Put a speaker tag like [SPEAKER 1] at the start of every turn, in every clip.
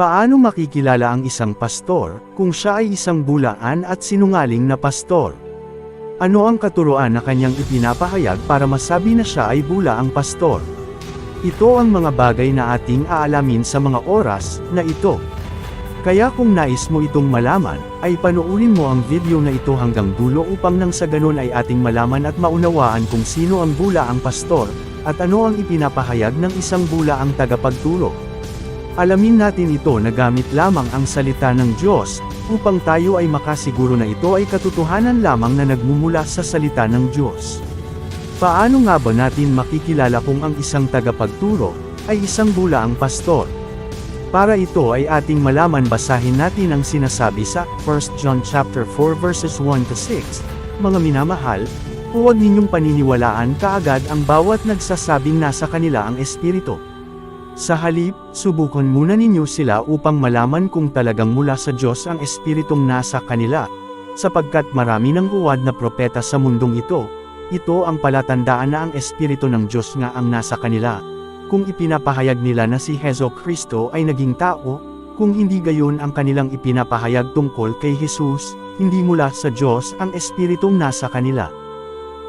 [SPEAKER 1] Paano makikilala ang isang pastor, kung siya ay isang bulaan at sinungaling na pastor? Ano ang katuruan na kanyang ipinapahayag para masabi na siya ay bula ang pastor? Ito ang mga bagay na ating aalamin sa mga oras na ito. Kaya kung nais mo itong malaman, ay panoorin mo ang video na ito hanggang dulo upang nang sa ganun ay ating malaman at maunawaan kung sino ang bula ang pastor, at ano ang ipinapahayag ng isang bula ang tagapagturo. Alamin natin ito na gamit lamang ang salita ng Diyos, upang tayo ay makasiguro na ito ay katotohanan lamang na nagmumula sa salita ng Diyos. Paano nga ba natin makikilala kung ang isang tagapagturo, ay isang bula ang pastor? Para ito ay ating malaman basahin natin ang sinasabi sa 1 John chapter 4 verses 1 to 6. Mga minamahal, huwag ninyong paniniwalaan kaagad ang bawat nagsasabing nasa kanila ang espiritu. Sa halip, subukan muna ninyo sila upang malaman kung talagang mula sa Diyos ang espiritong nasa kanila. Sapagkat marami ng uwad na propeta sa mundong ito, ito ang palatandaan na ang espiritu ng Diyos nga ang nasa kanila. Kung ipinapahayag nila na si Hezo Kristo ay naging tao, kung hindi gayon ang kanilang ipinapahayag tungkol kay Jesus, hindi mula sa Diyos ang espiritong nasa kanila.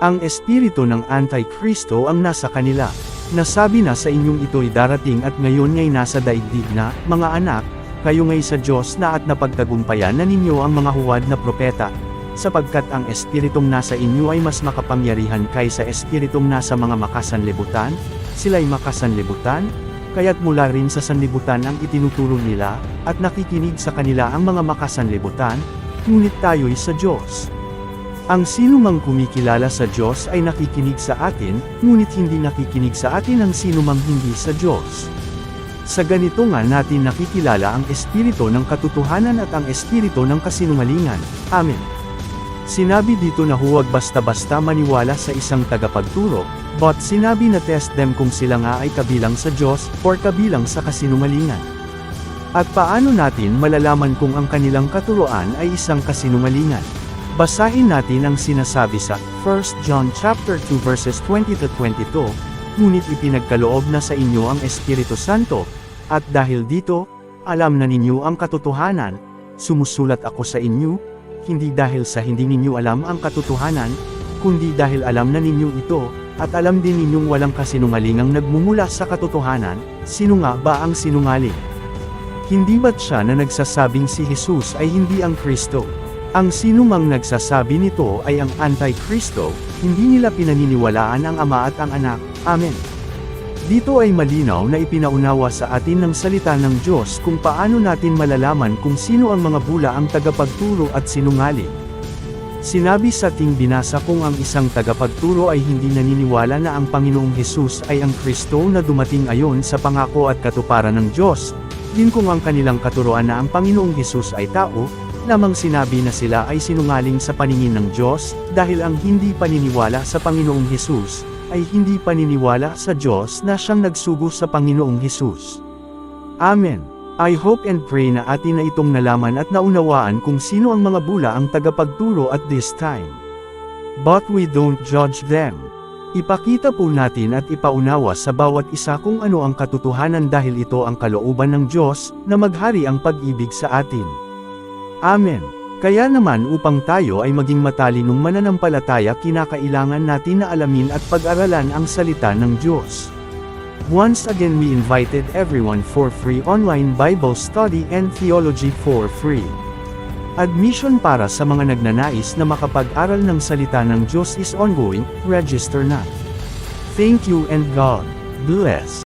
[SPEAKER 1] Ang espiritu ng Antikristo ang nasa kanila. Nasabi na sa inyong ito'y darating at ngayon ngay nasa daigdig na, mga anak, kayo ngay sa Diyos na at napagtagumpayan na ninyo ang mga huwad na propeta, sapagkat ang espiritong nasa inyo ay mas makapangyarihan kaysa espiritong nasa mga makasanlibutan, sila'y makasanlibutan, kaya't mula rin sa sanlibutan ang itinuturo nila, at nakikinig sa kanila ang mga makasanlibutan, ngunit tayo'y sa Diyos. Ang sino mang kumikilala sa Diyos ay nakikinig sa atin, ngunit hindi nakikinig sa atin ang sino mang hindi sa Diyos. Sa ganito nga natin nakikilala ang espiritu ng katotohanan at ang espiritu ng kasinungalingan. Amen. Sinabi dito na huwag basta-basta maniwala sa isang tagapagturo, but sinabi na test them kung sila nga ay kabilang sa Diyos, or kabilang sa kasinungalingan. At paano natin malalaman kung ang kanilang katuroan ay isang kasinungalingan? Basahin natin ang sinasabi sa 1 John chapter 2 verses 20 to 22, ngunit ipinagkaloob na sa inyo ang Espiritu Santo, at dahil dito, alam na ninyo ang katotohanan, sumusulat ako sa inyo, hindi dahil sa hindi ninyo alam ang katotohanan, kundi dahil alam na ninyo ito, at alam din ninyong walang kasinungalingang nagmumula sa katotohanan, sino nga ba ang sinungaling? Hindi ba't siya na nagsasabing si Jesus ay hindi ang Kristo? Ang sino mang nagsasabi nito ay ang Antikristo, hindi nila pinaniniwalaan ang Ama at ang Anak. Amen. Dito ay malinaw na ipinaunawa sa atin ng salita ng Diyos kung paano natin malalaman kung sino ang mga bula ang tagapagturo at sinungaling. Sinabi sa ting binasa kung ang isang tagapagturo ay hindi naniniwala na ang Panginoong Hesus ay ang Kristo na dumating ayon sa pangako at katuparan ng Diyos, din kung ang kanilang katuroan na ang Panginoong Hesus ay tao, lamang sinabi na sila ay sinungaling sa paningin ng Diyos, dahil ang hindi paniniwala sa Panginoong Hesus, ay hindi paniniwala sa Diyos na siyang nagsugo sa Panginoong Hesus. Amen. I hope and pray na atin na itong nalaman at naunawaan kung sino ang mga bula ang tagapagturo at this time. But we don't judge them. Ipakita po natin at ipaunawa sa bawat isa kung ano ang katotohanan dahil ito ang kalooban ng Diyos, na maghari ang pag-ibig sa atin. Amen. Kaya naman upang tayo ay maging matalinong mananampalataya kinakailangan natin na alamin at pag-aralan ang salita ng Diyos. Once again we invited everyone for free online Bible study and theology for free. Admission para sa mga nagnanais na makapag-aral ng salita ng Diyos is ongoing, register na. Thank you and God bless.